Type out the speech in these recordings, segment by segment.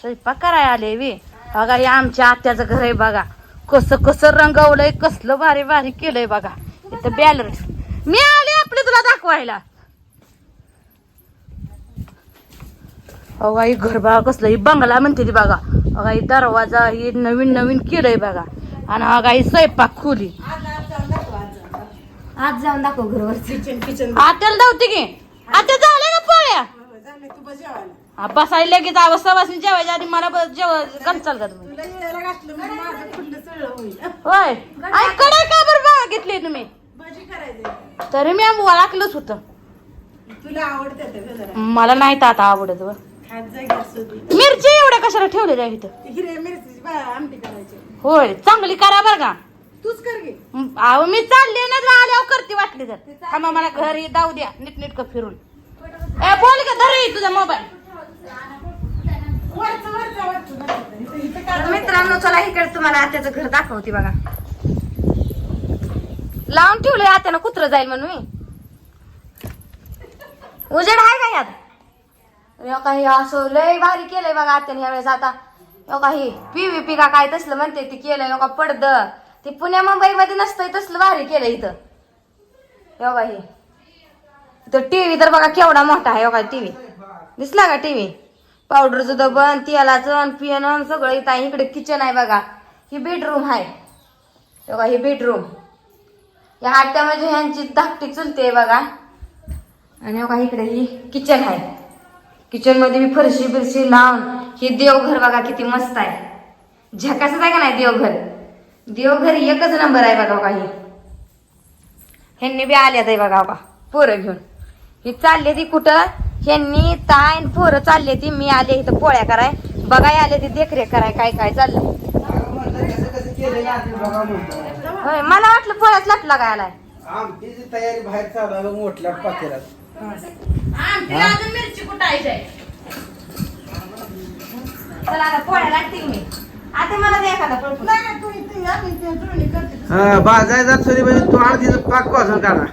स्वयंपाक कराय आले वे बघा हे आमच्या आत्याचं घर आहे बघा. कसं कसं रंगवलंय कसलं भारी भारी केलंय बघा. इथं बॅलर मी आले आपलं तुला दाखवायला. बघा ही घर बघा कसलं ही बंगला म्हणते ती बघा. बघा ही दरवाजा ही नवीन नवीन केलंय बघा. आणि बघा ही स्वयंपाक खोली. आज जाऊन दाखव घरवरची. किचन किचन आत्याला धावते की? आत्या झाल्या का पोळ्या? झाले तू बस जेवायला. हा, बसायला लगेच अवस्था बसून जेवायच्या आधी मला ब- जेव का तुम्ही तुला यायला घातलं म्हणजे माझं फुडलं चळलं होईल. होय. आई कडे का बरं बघा घेतली तुम्ही? भाजी करायची तरी मी ओळखलंच होतं. तुला आवडते ते जरा. मला नाही तर आता आवडत. खात मिरची एवढ्या कशाला ठेवलेल्या इथं? बा आमटी करायची. होय चांगली करा बरं का. तूच कर घे म, अहो मी चालले ना तर आल्यावर करते वाटली तर. थांबा मला घरी जाऊ द्या नीट नीट फिरून ए बोल का धर हे तुझा मोबाईल. मित्रांनो चला इकडे तुम्हाला आत्याचं घर दाखवते बघा. लावून ठेवलंय आत्यानं कुत्र जाईल म्हणून मी. उजेड आहे का यात? काही असं लय भारी केलंय बघा आत्याने यावेळेस आता. ह्यो काही पीव्हीपी का काय तसलं म्हणते ते केलंय का पडद. ते पुण्या मुंबई मध्ये नसतंय तसलं भारी केलंय इथं. योगा हे. इथं टीव्ही तर बघा केवढा मोठा आहे योगा टीव्ही दिसला का टीव्ही? पावडरचं दबन तेलाचं आणि पियानं सगळं इथं आहे. इकडे किचन आहे बघा. ही बेडरूम आहे. बघा ही बेडरूम या हाट्या म्हणजे ह्यांची धाकटी चुलते बघा. आणि बघा इकडे ही किचन आहे. किचनमध्ये मी फरशी बिरशी लावून ही देवघर बघा किती मस्त आहे. झकासच आहे का नाही देवघर? देवघर एकच नंबर आहे बघा बघा ही. ह्यांनी बी आल्यात आहे बघा बघा. पोरं घेऊन. ही चालले ती कुठं? ह्यांनी ताय आणि पोरं चालले ती. मी आले इथं पोळ्या कराय. बघाय आले ती देखरेख कराय काय काय चाललं. होय मला वाटलं पोळ्याच लाटला काय आलाय. आमची जी तयारी बाहेर चालू आहे मोठल्या पातेल्यात. अजून मिरची कुटायची चला आता पोळ्या लागते मी. आता मला एखादा पळपून. नाही नाही, तू इथे या, मी इथे जुळणी करते. तू. हा, बाजाय जात सोनी म्हणजे तू आळतीचं पाक भाजून काढा.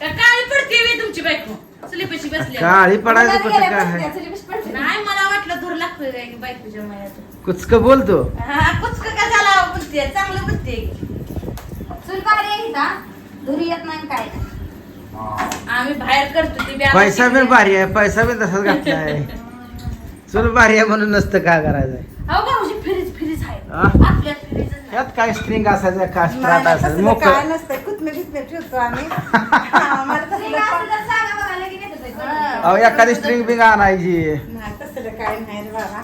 का काळी पडते तुमची बायको? चुलीपाशी बसली. काळी पडायचं गेल्या काय? आहे चुलीपाशी पडते. नाही मला वाटलं दूर लागतोय काय बायकोच्या मयात कुचक बोलतो. हा कुचक का झाला बोलते? चांगलं बोलते. चूल भारी आहे इथं धुरी येत नाही काय आम्ही बाहेर करतो ती बी आम्हाला पैसा बिल भारी आहे पैसा बिल तसाच घातलाय चल भारी आहे म्हणून नसतं काय करायचंय अहो भाऊजी फ्रीज फ्रीज आहे. हा? आपल्या फ्रीज यात काय स्ट्रिंग असायचं काय नाही, स्ट्राट असायचं? मोकळं नसतं कुतमे बितमे ठेवतो आम्ही. आम्हाला तसलं काय- अहो एखादी स्ट्रिंग बिंग आणायची. नाही तसलं काय नाही रे बाबा.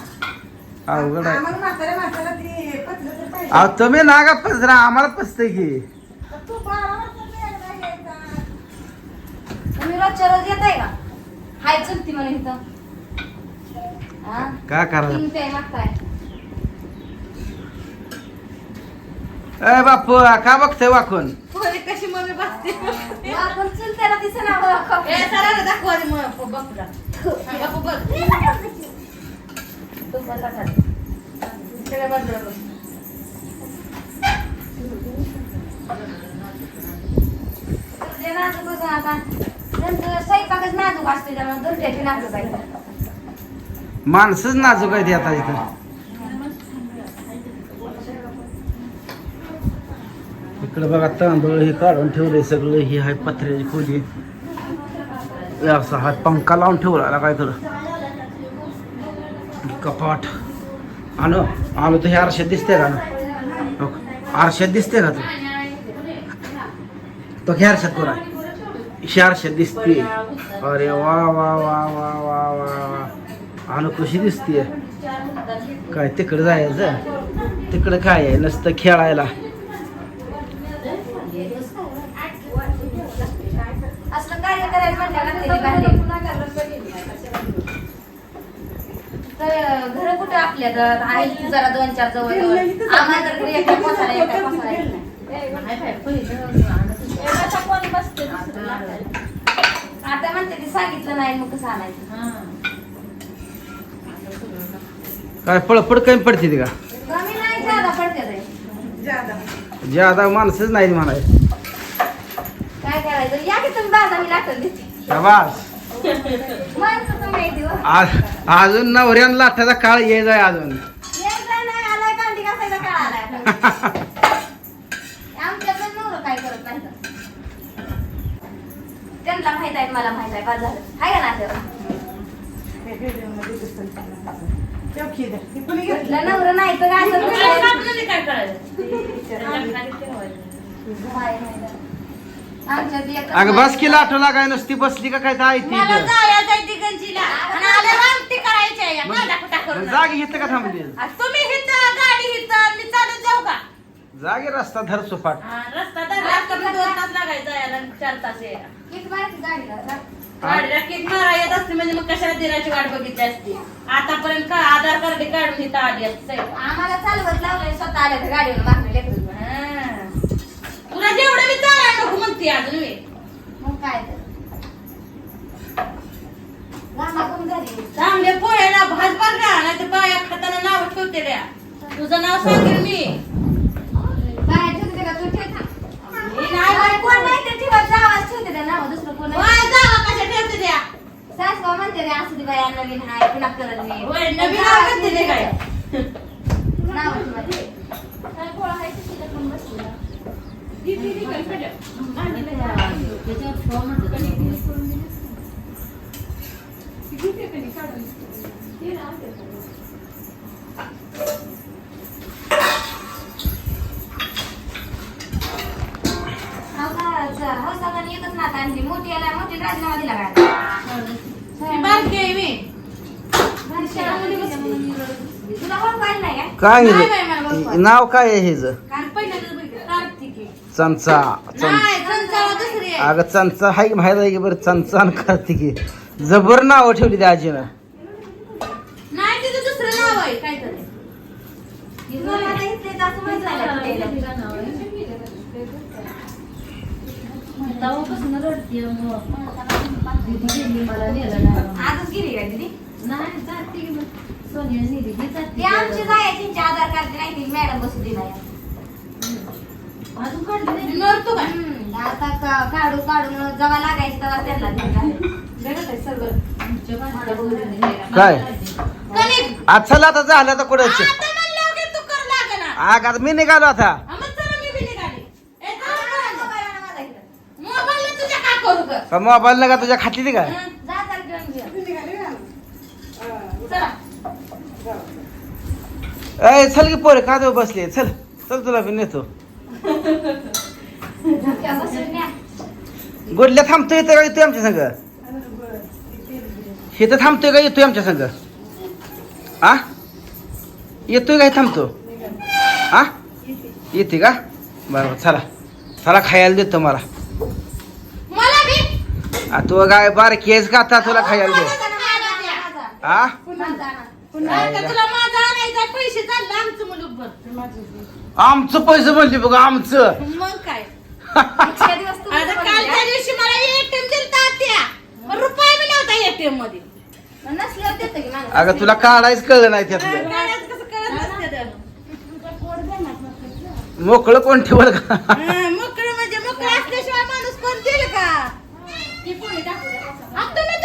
अवघड आहे. आम्हाला म्हाताऱ्या म्हाताऱ्या ते पतलं तर पाहिजे. अहो तुम्ही नागा पसरा आम्हाला पसतंय की. तर तू बारा वाजता एकदा यायचा. तुम्ही रोजच्या रोज येत आहे का? हाय चलती म्हणे इथं. हा? काय करायचं तीन पे मागताय. ए बापू का बघतोय वाकून? पोरी कशी मम्मी बसते आपण चुलत्याला दिसेना बघ. ए, सरांना दाखवा रे मग. हा, बघ. तू बसा खाली. सगळ्या बाजूला बघ. ते नाजूक होतं आता. त्यांचं स्वयंपाकच नाजूक असते त्यामुळे नाजूक आहे माणसंच नाजूक आहे ती आता इथं इकडे बघा तांदूळ हे काढून ठेवले सगळं ही आहे पत्र्याची खोली. असा हा पंखा लावून ठेवला काय कर कपाट. आलो आलो तर हे आरशात दिसते का? ना आरशात दिसते का तू? तो ह्या आरशात कोण आहे? आरशात दिसते अरे वा वा वा वा वा वा वा. आलो कशी दिसते काय तिकडे जायचं? तिकडे काय आहे? नसतं खेळायला असलं कार्य करायला म्हटलं ना तरी घर कुठे आपल्या तर आहे जरा दोन चार जवळ जवळ. आम्हाला तर घरी एकटा एकटा. आता म्हणते ती सांगितलं नाही मग कसं आणायचं? काय पळपड कमी पडते का? कमी नाही जादा पडते ते. ज्यादा. माणसंच नाही म्हणाय काय करायचं या की तुम्ही बाजा मी लाटून देते शाबास माणसाचं माहिती. आ- अजून नवऱ्यान लाठाचा काळ यायचा आहे अजून यायचा नाही आलाय भांडी घासायचा काळ आलाय आता. आमच्याकडे नवरं काय करत नाही तर. त्यांना माहीत आहे मला माहीत आहे झालं हाय का ना तेव्हा? हे. हे नवरं नाही तर असं काय करायचं. आमच्यात एकच अगं. बस की लाठो लागाय नुसती बसली का काय तर आहे ती मला इथं. जायचं आणि आमटी करायची आहे करून. जागी का थांबली? आ, तुम्ही हिथं गाडी हिथं मी चालत जाऊ का? जागे रस्ता धर सुपाट. हा, रस्ता धरला तर मी दोन तास लागायचा यायला आणि चार तास यायला. किती मारायची गाडी का? गाडीला किक मारा येत असते म्हणजे मग कशाला दिराची वाट बघितली असती? आतापर्यंत का आधार कार्ड काढून इथं आली असते? आम्हाला चालवत लावलंय स्वतः आल्या तर गाडीवर मागणं लेकरं. तुला जेवढं मी चालायला नको म्हणते अजून मी. मग काय तर. रामा कोण घरी चांगले पोळ्याला भाजबार का नाही तर बाया खाताना नाव ठेवते ल्या. तुझं नाव सांगेल मी. काय ठेवते का? तू ठेव. मी नाही नाही बाई, कोण नाही ते ठेवते त्या नाव दुसरं कोण नाही. जावा कशा ठेवते त्या? सासवा म्हणते रे असू दे बाया नवीन पुन्हा करत नाही. होय, नवीन नाव म्हणते ते काय? नाव पोळा आहे ते तिला पण बसलेला. हो का? च- हो सगळ्यांनी एकच नात आणली मोठी याला मोठी राजीनामा दिला आहे मी तुला नाही काय काय. नाव काय आहे हेच काल पहिल्यांदाच बघितलं, कार्तिकी. चंचा चंचा नाही दुसरी आहे. अगं चंचा हाय की माहीत आहे की बरं चंचा आणि कार्तिकी जबर नाव ठेवली त्या आजीनं. नाही तिचं दुसरं नाव आहे काहीतरी. मला आता इथले तर असं माहीत नाही लागलं. आजच गेली काय दिदी ती आमची जायची आधार कार्ड नाही ती मॅडम बसू दिला काय? आता काढू काढू म्हणून जेव्हा लागायचं तेव्हा त्यांना. काय. आज चला आता झालं आता कुठं? आग आता. मी निघालो. आता. मोबाईल का नका तुझ्या खाती ती काय? जा चाल घेऊन घे. किती निघाली ना? चला. जाऊ. अय चल की पोरे का बसले? चल चल तुला मी नेतो. गोडल्या थांबतोय का येतोय आमच्या संग. हे तर थांबतोय का येतोय आमच्या संग? आ? येतोय का हे थांबतो? आ? येते का? बरोबर चला. चला खायला देतो मला. आ, तू काय बारकी आहेस का आता तुला खायला दे. आ? आमचं पैसे म्हणले बघ आमचं. मग काय? आता. कालच्या दिवशी मला एटीएम दिलता त्या पण रुपया बी नव्हता एटीएममध्ये नसल्यावर देतं की माणूस. अगं तुला काढायच कळलं नाही त्यातलं काढायचं कसं कळत नसतं तर. मोकळं कोण ठेवल का हं, मोकळं म्हणजे मोकळं असल्याशिवाय माणूस कोण देईल का ती पोळी टाकू द्या. आता तुम्ही